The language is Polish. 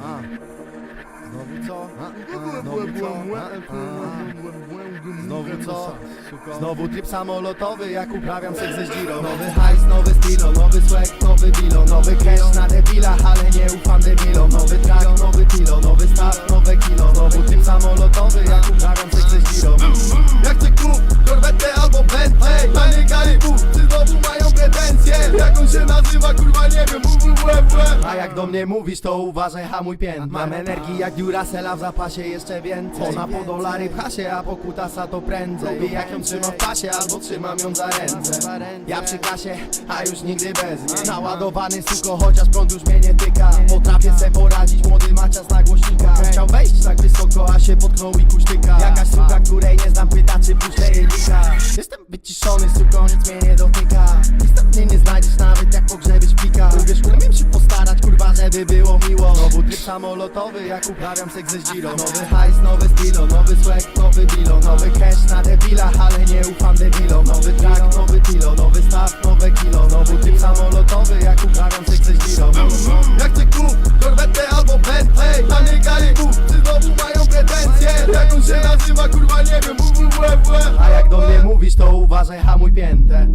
A. Znowu co? A, a, Znowu co? A, a. Znowu co? Znowu tryb samolotowy, jak uprawiam seks ze Giro Nowy hajs, nowy stylo, nowy swag, Nowy A jak do mnie mówisz, to uważaj, hamuj pięt. Mam energii jak Duracella, w zapasie jeszcze więcej. Ona po dolary pcha się, a po kutasa to prędzej. Lubię jak ją trzymam w pasie, albo trzymam ją za ręce. Ja przy kasie, a już nigdy bez niej. Naładowany suko, chociaż prąd już mnie nie tyka. Potrafię se poradzić, młody macias na głośnika. Chciał wejść tak wysoko, a się potknął i kusztyka Jakaś suka, której nie znam, pyta czy puszczę jej lika. Jestem żeby było miło. Znowu tryb samolotowy, jak uprawiam seks ze Giro Nowy hajs, nowy stylo, nowy swag, nowy bilo Nowy cash na debilach, ale nie ufam debilom. Nowy track, nowy tilo, nowy start, nowe kilo. Znowu tryb samolotowy, jak uprawiam seks ze Giro Jak chcę kup, korwetę albo Bentley Panie Garibu, czy znowu mają pretensje? Jak on się nazywa, kurwa nie wiem, WWF A jak do mnie mówisz, to uważaj, hamuj piętę